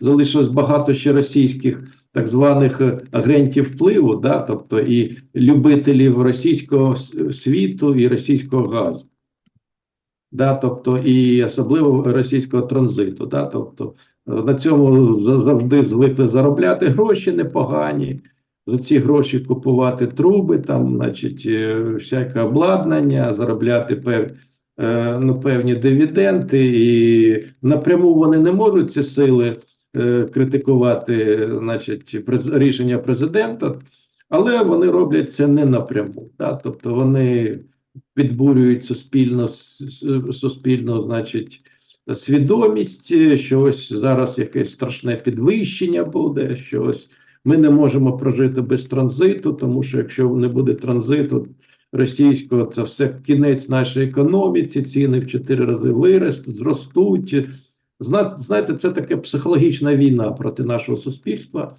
залишилось багато ще російських так званих е, агентів впливу, да, тобто і любителів російського світу і російського газу. Да, тобто і особливо російського транзиту. Да, тобто е, на цьому за- завжди звикли заробляти гроші непогані, за ці гроші купувати труби, там, значить, е, всяке обладнання, заробляти пев, ну, певні дивіденди, і напряму вони не можуть ці сили критикувати, значить, рішення президента, але вони роблять це не напряму. Да, тобто вони підбурюють суспільно, суспільно, значить, свідомість, е, що ось зараз якесь страшне підвищення буде, що ось ми не можемо прожити без транзиту, тому що якщо не буде транзиту російського, це все кінець нашій економіці, ціни в чотири рази виростуть, зростуть. Зна- Знаєте, це таке психологічна війна проти нашого суспільства.